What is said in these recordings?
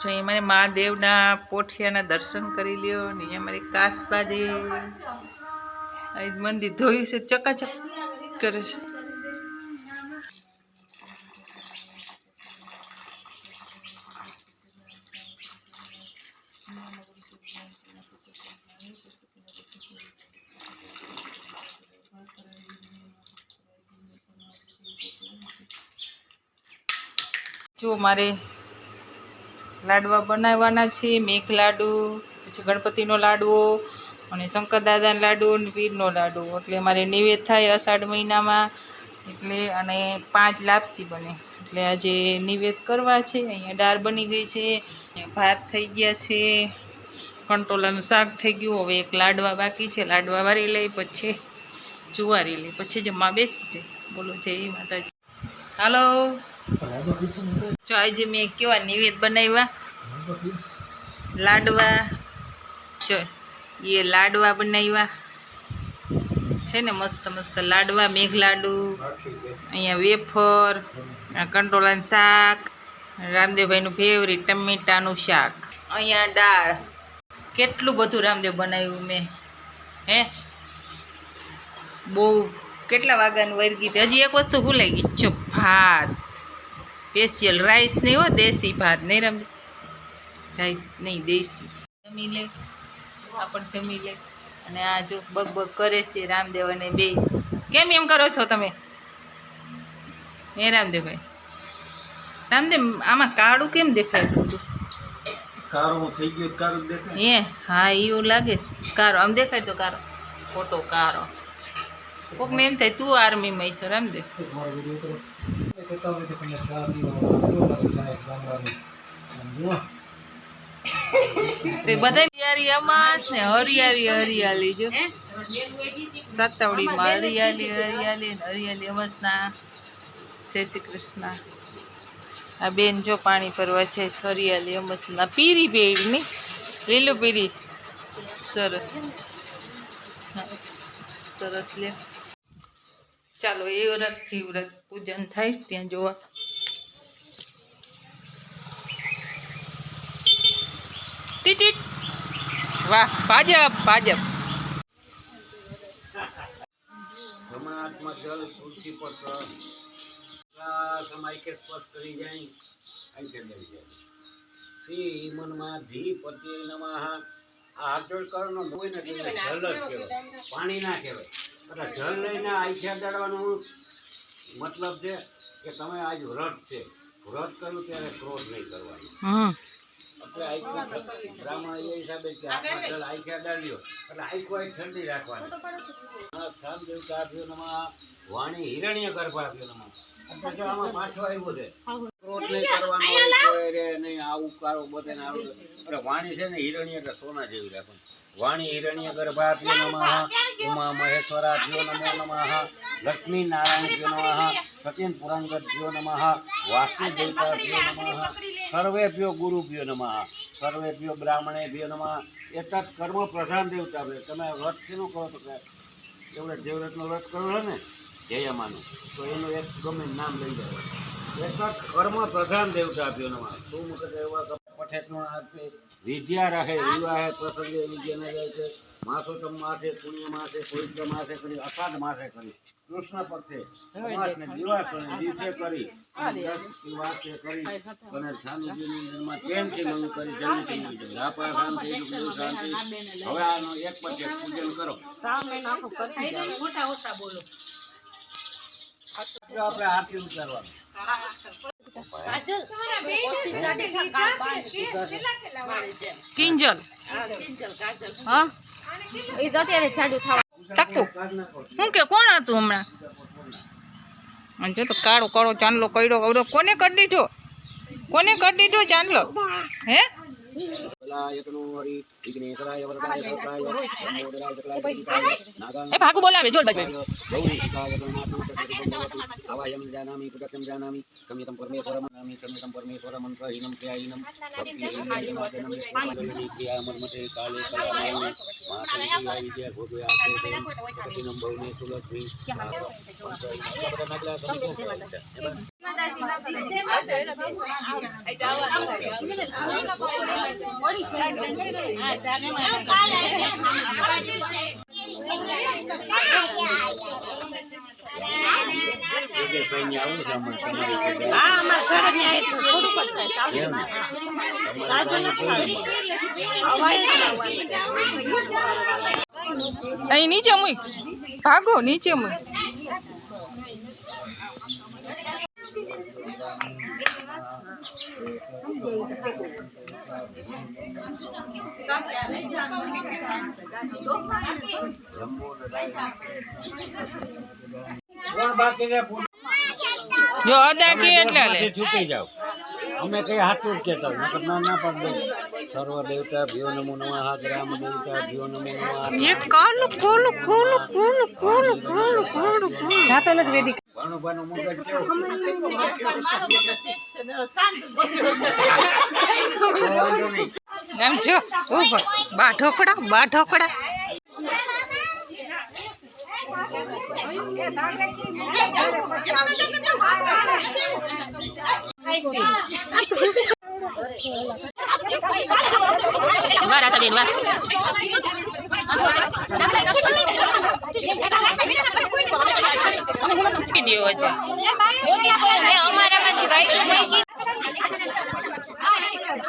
જો અહીં મને મહાદેવના પોઠિયાના દર્શન કરી લ્યો ને અહીંયા મારી કાસબાદે અહીં મંદિર ધોયું છે, ચકાચક કરે છે. જો મારે લાડવા બનાવવાના છે મેઘ લાડુ, પછી ગણપતિનો લાડવો અને શંકર દાદાનો લાડુ અને પીરનો લાડુ. એટલે મારે નિવેદ થાય અષાઢ મહિનામાં. એટલે અને પાંચ લાપસી બને. એટલે આજે નિવેદ કરવા છે, અહીંયા દાળ બની ગઈ છે ભાત થઈ ગયા છે, કંટોલાનું શાક થઈ ગયું. હવે એક લાડવા બાકી છે, લાડવા વારી લઈ, પછી જુવારી લઈ, પછી જમવા બેસી જાય બોલો, જય માતાજી. હાલો. જો આજે મેં કેવા નિવેદ બનાવ્યા. લાડવા. જો એ લાડવા બનાવ્યા. છે ને મસ્ત મસ્ત લાડવા મેઘ લાડુ અહીંયા વેફર, આ શાક, રામદેવભાઈનું ફેવરિટ ટમેટાનું શાક. અહીંયા દાળ. કેટલું બધું રામદેવ બનાવ્યું મેં. હે? બહુ. કેટલા વાગ્યાનું વરગી હજી એક વસ્તુ ભૂલાઈ ગઈ. છો ભાત. સ્પેશિયલ રાઈસ નહીં હો દેશી ભાત નહીં રમ. રાઈસ નહીં દેશી. જમી લે આ પણ જમી લે. અને આ જો બગ બગ કરે છે રામદેવ અને બે. કેમ એમ કરો છો તમે? હે રામદેવભાઈ. રામદેવ આમાં કાળું કેમ દેખાય બધું? કારો થઈ ગયો કારો દેખાય. હે હા એવું લાગે. કારો આમ દેખાય તો કારો ખોટો કારો કોકને એમ થાય તું આર્મીમાં છો રામદેવ. તે બધા હરિયાળી અમાસ ને હરિયાળી હરિયાળી જો. સતાવડીમાં હરિયાળી હરિયાળી ને હરિયાળી અમાસના જય શ્રી કૃષ્ણ. આ બેન જો પાણી ભરવા છે હરિયાળી અમાસના પીરી પેડની લીલું પીરી. સરસ. સરસ લે ચાલો એ વ્રતથી વ્રત પૂજન થાય ત્યાં જોવા. ટીટ ટીટ. વાહ, ભાજપ ભાજપ. સમાજમાં જલ, તુલસી પત્ર સમય કે સ્પર્શ કરી જાય મનમાં ધી પતિ નમઃ. આ હાથ જોડ કરવાનો હોય ને જલ જ પાણી ના કહેવાય. એટલે જળ લઈને આઈખ્યા દાડવાનું મતલબ છે કે તમે આજ વ્રત છે. વ્રત કર્યું ત્યારે ક્રોધ નહીં કરવાનો. એટલે આઈખ્યા બ્રાહ્મણ એ હિસાબે કે હાથમાં જળ આઈખ્યા દાડ્યો. એટલે આઈખો આઈ ઠંડી રાખવાની. સ્થાન નમઃ વાણી હિરણ્ય ગર્ભાભ્યો આપ્યો આમાં પાછો આવ્યો છે. ક્રોધ નહીં કરવાનો કોઈ રે નહીં આવું કારો બધાને આવડે અરે વાણી છે ને એટલે સોના જેવી રાખવાની વાણી હિરણ્ય ગર્ભાભ્યો નમઃ ઉમા મહેશ્વરાભ્યો નમો નમઃ લક્ષ્મી નારાયણભ્યો નમઃ સત્યન પુરાંગતભ્યો નમઃ વાસુદેવતાભ્યો નમઃ સર્વેભ્યો ગુરુભ્યો નમઃ સર્વેભ્યો બ્રાહ્મણેભ્યો નમઃ એતત કર્મ પ્રધાન દેવતા તમે વ્રત કેવું કરો તો એવડે દેવવ્રતનું વ્રત કરો ને જયમાનું તો એનું એક ગમે નામ લઈ જાય. કર્મ પ્રધાન દેવતા આપ્યો નમઃ તું મુખત એવા પઠેતનો આપે વિદ્યા રહે વિવાહે પ્રસંગે વિદ્યા જાય છે. માસોતમ માસે પુણ્ય માસે પવિત્ર માસે કરી અષાઢ માસે કરી. કૃષ્ણ પક્ષે અમાસને દિવસ દિવસે કરી અને દસ દિવસે કરી અને સ્વામીજીની અંદરમાં પ્રેમથી મંગ કરી જલ્દીથી મંગ કરી રાપા શાંતિ રૂપિયો શાંતિ. હવે આનો એક પછી પૂજન કરો. આપણે આરતી ઉતારવાનું. કિંજલ. હા? એ તો કે, કોણ હતું હમણાં? જો તો કાળો કાળો ચાંદલો કર્યો. કોને કરી દીધો? કોને કરી દીધો ચાંદલો? હે? એ ભાગુ બોલાવે જોડ બાજુ આવાયમ જાનામિ પુતક્યમ જાનામિ કમ્યતમ પરમેશ્વરમ નામિ કમ્યતમ પરમેશ્વરમ ક્રિયાહીનમ ભક્તિહીનમ ક્રિયામર્મતે કાલે કલામાય માતંગી વિદ્યા ભોગવે આસે સતિનમ ભવને સુલભી અહીં નીચે મૂક. ભાગો નીચે મૂક કોણ બાકી છે? પૂછ. જો અદા કે એટલે લે છૂટી જાવ અમે કઈ હાથું કેતા. નકર ના ના પડ. સર્વ દેવતા ભ્યો નમો નમઃ ગ્રામ દેવતા ભ્યો નમો નમઃ એ કાલુ કોલુ કોલુ કોલુ કોલુ કોલુ કોલુ કોલુ ભાણું ભાણું મગજ કેવું વાંધો નહીં. એમ જો ઊભો બા ઢોકળા બા ઢોકળા વાર આતા બેન વાર વિડિયો વચ્ચે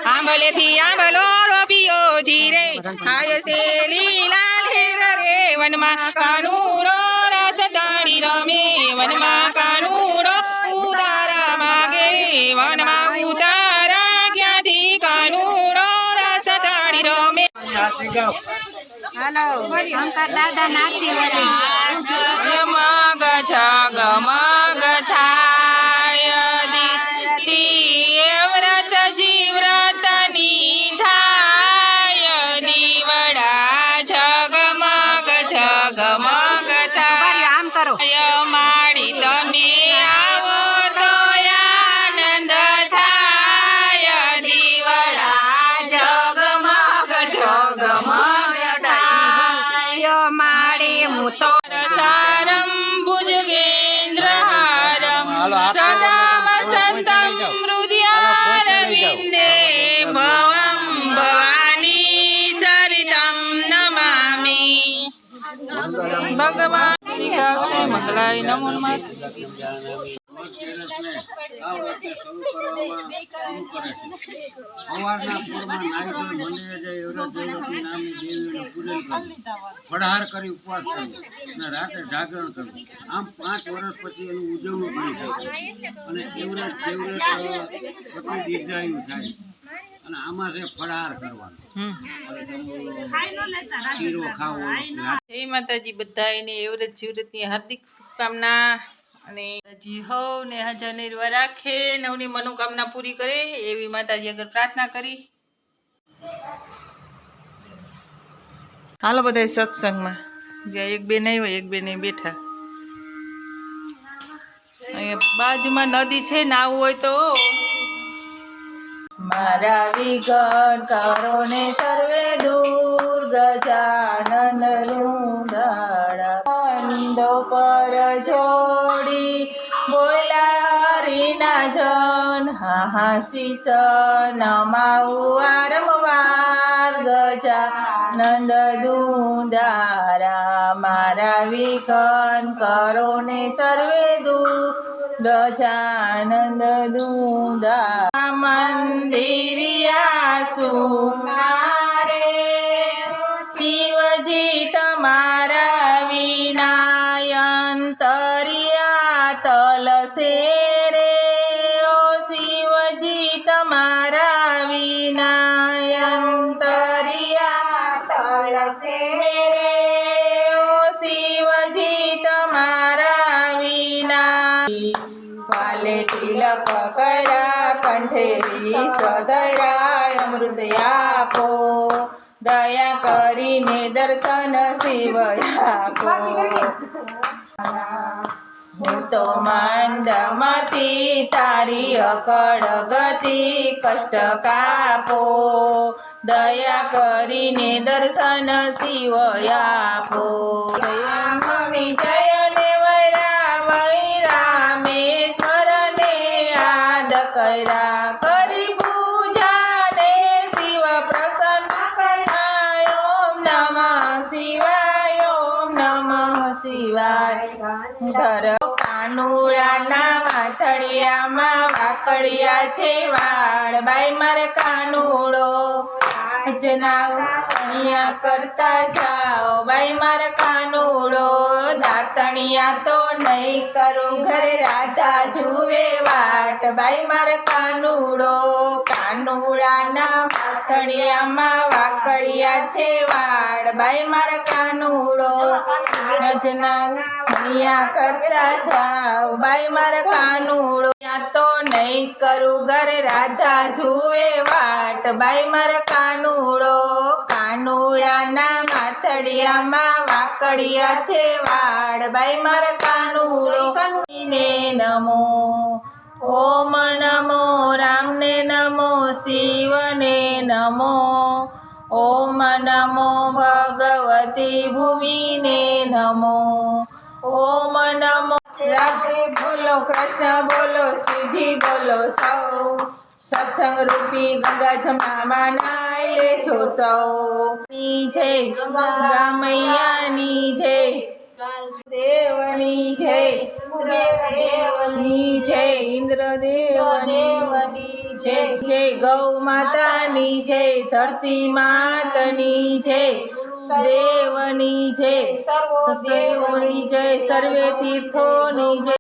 આંબલેથી આંબલો રોપિયો જીરે હાય સે લીલા લેર રે વનમાં કાનુડો રસ તાણી રમે વનમાં કાનુડો ઉતારા માગે વનમાં ઉતારા ક્યાંથી કાનુડો રસ તાણી રમે નાચી ગાઓ. મગ છગ મગ થાય Kalain na mo naman. નમો નમઃ આ વ્રતને શરૂ કરવામાં શરૂ કરે. છે. સવારના પોરમાં નાહી મંદિરે જઈ એવરેજ નામની દેવીનું પૂજન કરવું ફળાહાર કરી ઉપવાસ કરવો અને રાતે જાગરણ કરવું આમ પાંચ વર્ષ પછી એનું ઉજવણું કરી શકાય અને એવરેજ એવરેજ પતિ દીર્ઘાયુ થાય. અને આમાં છે ફળાહાર કરવાનો. શીરો ખાવો જય માતાજી બધાને એવરેજ જીવરતની હાર્દિક શુભકામના. અને હજી હવ ને હજાર નિર્વા રાખે, નવની મનોકામના પૂરી કરે, એવી માતાજી આગળ પ્રાર્થના કરી. હાલો બધા સત્સંગમાં. જ્યાં એક બે નહીં હોય, એક બે નહીં બેઠા. બાજુમાં નદી છે નાવું હોય તો. મારા વિઘન કરો ને સર્વે દૂર, ગજાનન રૂંધાડા બંધો પર જોડી જન હા હા શીશ નમાવું વારંવાર ગજાનંદ દુંદારા મારા વિકન કરો ને સર્વે દુ ગજાનંદ દુદા મંદિરિયા સુનારે કંઠેરી સદરાય અમૃત દયા કરીને દર્શન શિવ આપો હું તો માંડમાંથી તારી અકળ ગતિ કષ્ટ કાપો દયા કરીને દર્શન શિવ આપો વાકડિયા છે વાળ. બાઈ મારે કાનુડો. કરતા જાઓ. બાઈ માર કાનુડો, દાંતણિયા તો નહીં કરું. ઘરે રાધા જુએ વાટ. ભાઈ મારે કાનુડો, કાનુડાના વાતણિયામાં વાકડિયા છે વાડ ભાઈ મારે કાનુડો, રજના દુનિયા કરતા જાઓ. બાઈ માર કાનુડો તો નહીં કરું. ઘરે રાધા જુએ વાટ. બાઈ માર કાનુડો કાનુડાના માથડિયામાં વાકડિયા છે વાડ બાઈ મારા કાનુડો. કાનુડીને નમો. ઓમ નમો, રામને નમો, શિવને નમો. ઓમ નમો, ભગવતી ભૂમિને નમો. ઓમ નમો. રાધે બોલો, કૃષ્ણ બોલો, શિવજી બોલો, સૌ. સત્સંગ રૂપી ગંગા જમના માનાય લે છો સૌ. ની જય ગંગા મૈયાની જય. દેવની જય. દેવની જય. ઇન્દ્ર દેવની જય. જય ગૌ માતાની જય. ધરતી માતની જય. દેવની જય. સર્વોની જય. સર્વે તીર્થોની જય.